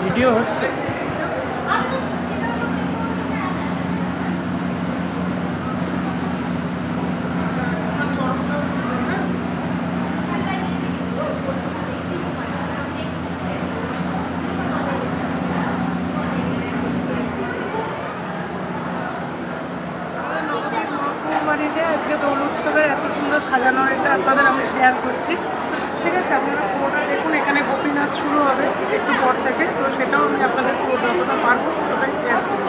Video হচ্ছে। এত সুন্দর সাজানো এটা আপনাদের আমি শেয়ার করছি। ঠিক আছে, আপনারা পুরোটা দেখুন, এখানে গোপীনাথ শুরু হবে একটু পর থেকে। তো সেটাও আমি আপনাদের পুরো যতটা পারব ততটাই শেয়ার করব।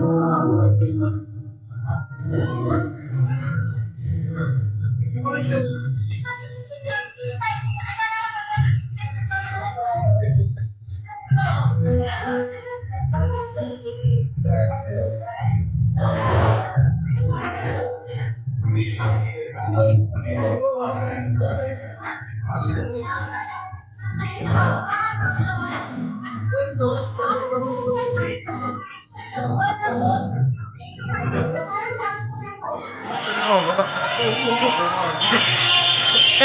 Oh,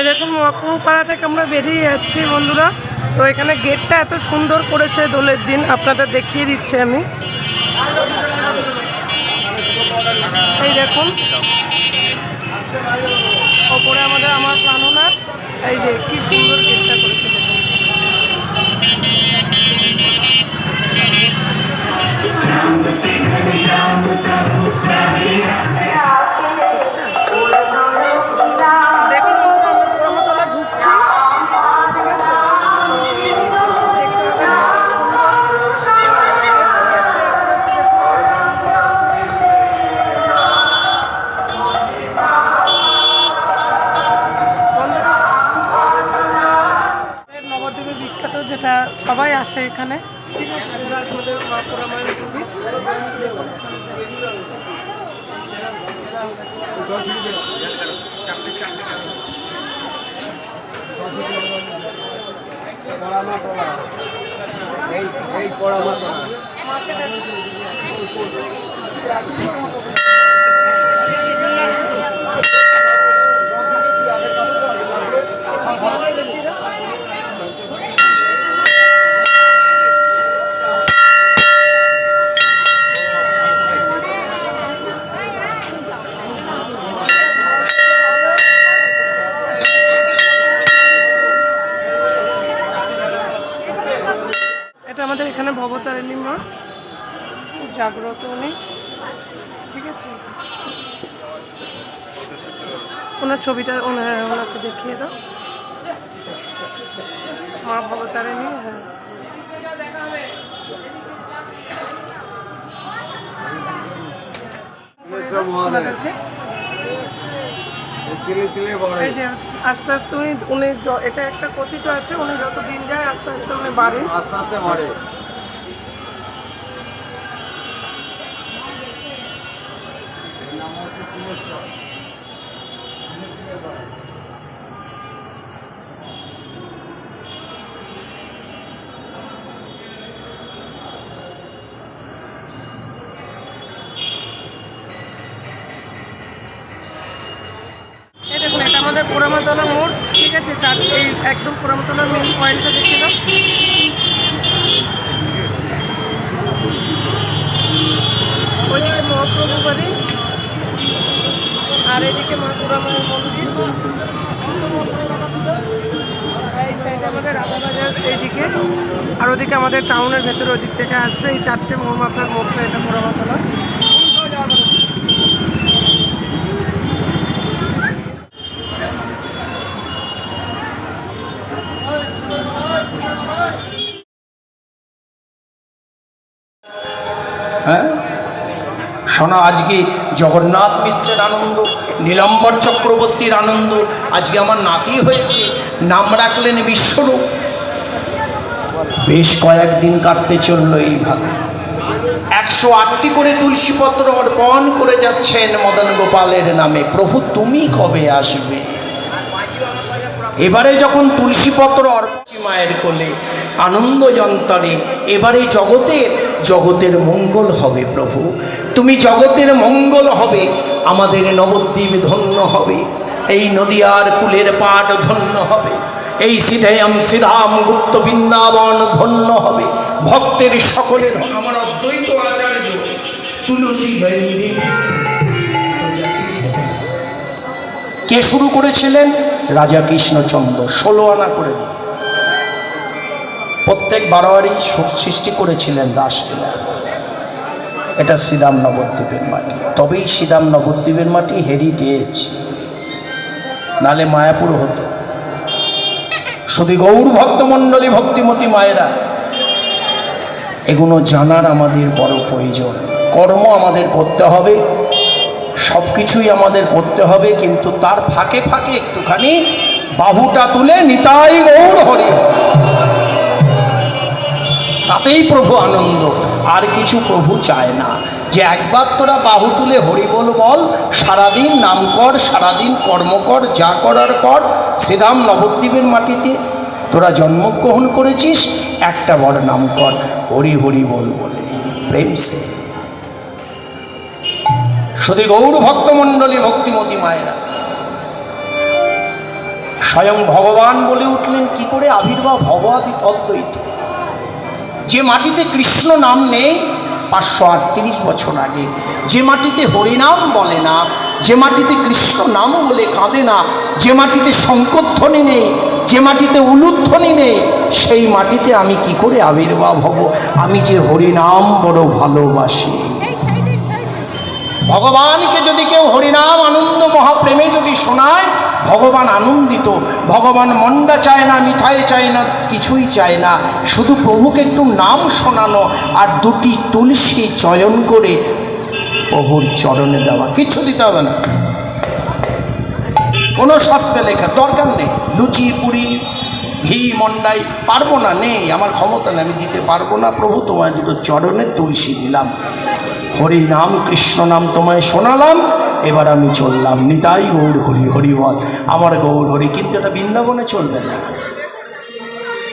মহাপ্রভু পাড়া থেকে আমরা বেরিয়ে যাচ্ছি বন্ধুরা। তো এখানে গেটটা এত সুন্দর করেছে দোলের দিন, আপনাদের দেখিয়ে দিচ্ছি আমি। এই দেখুন, ওপরে আমাদের আমার প্রাণনাথ। এই যে, কি সুন্দর গেটটা করেছে। সবাই আসে এখানে। এই এই পড়া আমাদের এখানে ভবতারিণী মা। খুব জাগ্রত উনি। ঠিক আছে? ওনার ছবিটা ওনার ওনাকে দেখিয়ে দাও। মা ভবতারিণী হ্যাঁ। তিলে তিলে বড়। এই যে আস্তে আস্তে উনি উনি এটা একটা কথিত আছে উনি যত দিন যায় আস্তে আস্তে উনি বাড়ে। আস্তে আস্তে বাড়ে। পোড়ামাতলা মোড়। ঠিক আছে চার এই একদম পোড়ামাতলার মেন পয়েন্টটা দেখে দাও ওইদিকে মহাপ্রভু বাড়ি আর এদিকে মা পোড়ামায়ের মন্দির। এই সাইডে আমাদের রাধাবাজার এইদিকে। আর ওদিকে আমাদের টাউনের ভেতরে ওদিক থেকে আসবে এই চারটে মোড় মাথার মোড়টা এটা পোড়ামাতলা হ্যাঁ? শোনো আজকে জগন্নাথ মিশ্রের আনন্দ, নীলম্বর চক্রবর্তীর আনন্দ? আজকে আমার নাতি হয়েছে, নাম রাখলেন বিশ্বরূপ। বেশ কয়েকদিন কাটতে চলল এইভাবে একশো আটটি করে তুলসীপত্র অর্পণ করে যাচ্ছেন মদন গোপালের নামে। প্রভু, তুমি কবে আসবে? এবারে যখন তুলসীপত্র অর্পণী, মায়ের কোলে আনন্দ যন্তরে এবারে জগতের জগতের মঙ্গল হবে প্রভু। তুমি জগতের মঙ্গল হবে আমাদের নবদ্বীপ ধন্য হবে। এই নদিয়ার কুলের পাট ধন্য হবে এই সিধেয়ম সিধাম গুপ্ত বৃন্দাবন ধন্য হবে। ভক্তের সকলে। আমার অদ্বৈত আচার্য তুলসী জয়ন্তী। কে শুরু করেছিলেন? রাজা কৃষ্ণচন্দ্র ষোলো আনা করে দিয়ে প্রত্যেক বারোয়ারি সৃষ্টি করেছিলেন রাসলীলা এটা শ্রীরাম নবদ্বীপের মাটি। তবেই শ্রীরাম নবদ্বীপের মাটি হেরিটেজ নালে মায়াপুর হতো। শুধু গৌর ভক্তমণ্ডলী ভক্তিমতী মায়েরা এগুলো জানার আমাদের বড় প্রয়োজন। কর্ম আমাদের করতে হবে সব কিছুই আমাদের করতে হবে, কিন্তু তার ফাঁকে ফাঁকে একটুখানি বাহুটা তুলে নিতাই গৌর হরি। তাতেই প্রভু আনন্দ। আর কিছু প্রভু চায় না। যে একবার তোরা বাহু তুলে হরি বল, সারাদিন নাম কর, সারাদিন কর্ম কর, যা করার কর শ্রীরাম নবদ্বীপের মাটিতে। তোরা জন্মগ্রহণ করেছিস, একটা বড় নাম কর, হরি হরি বল বলে। প্রেম সে। শুধু গৌর ভক্তমণ্ডলী ভক্তিমতী মায়েরা, স্বয়ং ভগবান বলে উঠলেন, কি করে আবির্ভাব ভগবাদি অদ্বৈত যে মাটিতে কৃষ্ণ নাম নেই, পাঁচশো আটত্রিশ বছর আগে। যে মাটিতে হরিনাম বলে না, যে মাটিতে কৃষ্ণ নাম বলে কাঁদে না, যে মাটিতে শঙ্করধ্বনি নেই, যে মাটিতে উলুধ্বনি নেই, সেই মাটিতে আমি কি করে আবির্ভাব হব? আমি যে হরিনাম বড় ভালোবাসি। ভগবানকে যদি কেউ হরিনাম আনন্দ মহাপ্রেমে যদি শোনায়, ভগবান আনন্দিত, ভগবান মন্ডা চায় না, মিঠাই চায় না, কিছুই চায় না, শুধু প্রভুকে একটু নাম শোনানো আর দুটি তুলসী চয়ন করে প্রভুর চরণে দেওয়া, কিছু দিতে হবে না। কোনো শাস্ত্রে লেখা, দরকার নেই। লুচি, পুরি, ঘি, মন্ডাই, পারব না, নেই, আমার ক্ষমতা নেই, আমি দিতে পারব না, প্রভু তোমায় দুটো চরণে তুলসী দিলাম। হরি নাম, কৃষ্ণ নাম তোমায় শোনালাম, এবার আমি চললাম নিতাই গৌর হরি হরি বল আমার গৌর হরি, কিন্তু এটা বৃন্দাবনে চলবে না।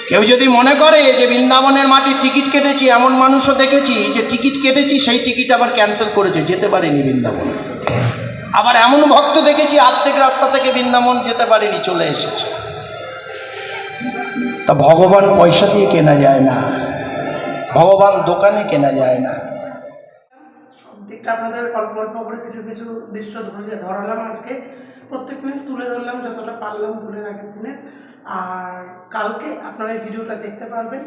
কেউ যদি মনে করে যে বৃন্দাবনের মাটির টিকিট কেটেছি, এমন মানুষও দেখেছি যে টিকিট কেটেছি, সেই টিকিট আবার ক্যান্সেল করেছে, যেতে পারেনি বৃন্দাবনে। আবার এমন ভক্ত দেখেছি, আর্ধেক রাস্তা থেকে বৃন্দাবন যেতে পারেনি, চলে এসেছে। তা ভগবান পয়সা দিয়ে কেনা যায় না। ভগবান দোকানে কেনা যায় না। দিকটা আপনাদের অল্প অল্প করে কিছু কিছু দৃশ্য ধরে ধরালাম আজকে। প্রত্যেক মিনিট তুলে ধরলাম, যতটা পারলাম তুলে আগের দিনে। আর কালকে আপনারা এই ভিডিওটা দেখতে পারবেন।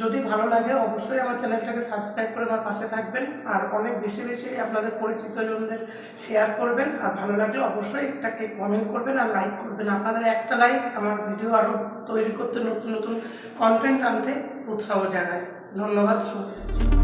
যদি ভালো লাগে, অবশ্যই আমার চ্যানেলটাকে সাবস্ক্রাইব করে আমার পাশে থাকবেন। আর অনেক বেশি বেশি আপনাদের পরিচিত জনদের শেয়ার করবেন। আর ভালো লাগলে অবশ্যই এটাকে কমেন্ট করবেন আর লাইক করবেন। আপনাদের একটা লাইক আমার ভিডিও আরও তৈরি করতে নতুন নতুন কন্টেন্ট আনতে উৎসাহ জানায় ধন্যবাদ সবাইকে।